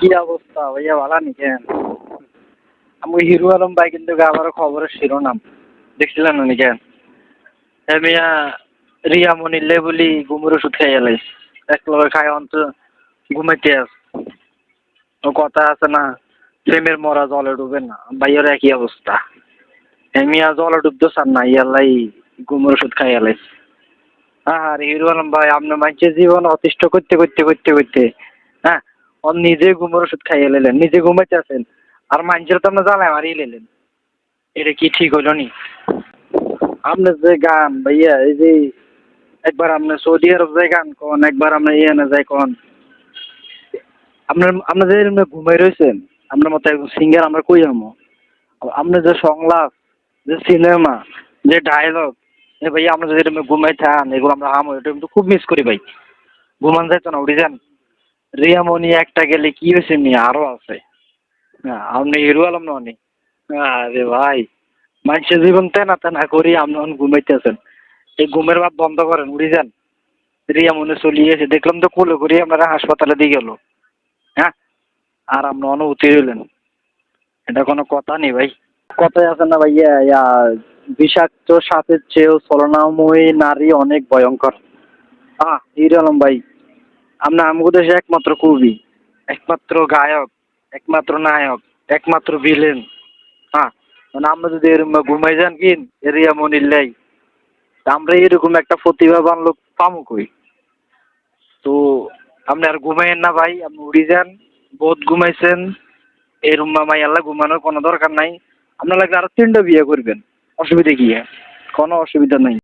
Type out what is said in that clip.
কি অবস্থা? ভাইয়া ভালো নি আমি হিরো আলম ভাই কিন্তু আবার খবরের শিরোনাম। দেখছিলেন উনি কেন এ মিয়া, রিয়া মনিলে বলি ঘুমের ওষুধ খাই এলাই এক লগে খাই অন্ত ঘুমাইতে আস কথা আছে না, প্রেমের মরা জলে ডুবে না। ভাইয়ের একই অবস্থা। এ মিয়া জলে ডুবতো সার না ইয়ালাই ঘুমের ওষুধ খাই এলাই আর হিরো আলম ভাই আপনার মানুষের জীবন অতিষ্ঠ করতে করতে করতে করতে নিজে ঘুমের ওষুধ খাইয়ে নিলেন নিজে ঘুমাইতে আছেন আর মানুষের তো আপনার জ্বালায় মারিয়ে নিলেন এটা কি ঠিক হলো নি আপনার যে গান ভাইয়া এই যে একবার আপনার সৌদি আরব যায় গান কন একবার আপনার ইয়ে না যায় কোন আপনার আপনার যে ঘুমাই রয়েছেন আপনার মতো একজন সিঙ্গার আমরা কই যাব আপনার যে সংলাপ যে সিনেমা যে ডায়লগ এ ভাই আমরা যদি ঘুমাই থান এগুলো আমরা হাম এটা কিন্তু খুব মিস করি ভাই ঘুমান যাইতো না উঠে যান রিয়ামণি একটা গেলে কি হয়েছে মেয়ে আরও আছে। হ্যাঁ আপনি হিরো আলম ননি আরে ভাই, মানুষের জীবন তেনা তেনা করি আপনি এখন ঘুমাইতেছেন। এই ঘুমের ভাব বন্ধ করেন, উড়ে যান। রিয়ামণি চলিয়ে গেছে, দেখলাম তো কোলে করে আপনারা হাসপাতালে দিয়ে গেল। হ্যাঁ? আর আপনি অনুভূতি হইলেন এটা কোনো কথা নেই ভাই। কথাই আছে না ভাইয়া, ইয়া বিষাক্ত সাপের চেয়েও ছলনাময়ী নারী অনেক ভয়ঙ্কর। আহ, হিরো আলম ভাই আমরা আমগো দেশে একমাত্র কবি, একমাত্র গায়ক, একমাত্র নায়ক, একমাত্র ভিলেন হ্যাঁ মানে আমরা যদি এরকম ঘুমাই যান কিন এরিয়া মনিল্লাই আমরা এরকম একটা প্রতিভাবান লোক পামু কই? তো আপনি আর ঘুমাইয়েন না ভাই, আপনি উড়ি যান, বহুত ঘুমাইছেন। এই রুম মামাই আল্লাহ ঘুমানোর কোনো দরকার নাই। আপনার লাগলে আরও তিনটা বিয়ে করবেন। অসুবিধা কি? কোনো অসুবিধা নাই।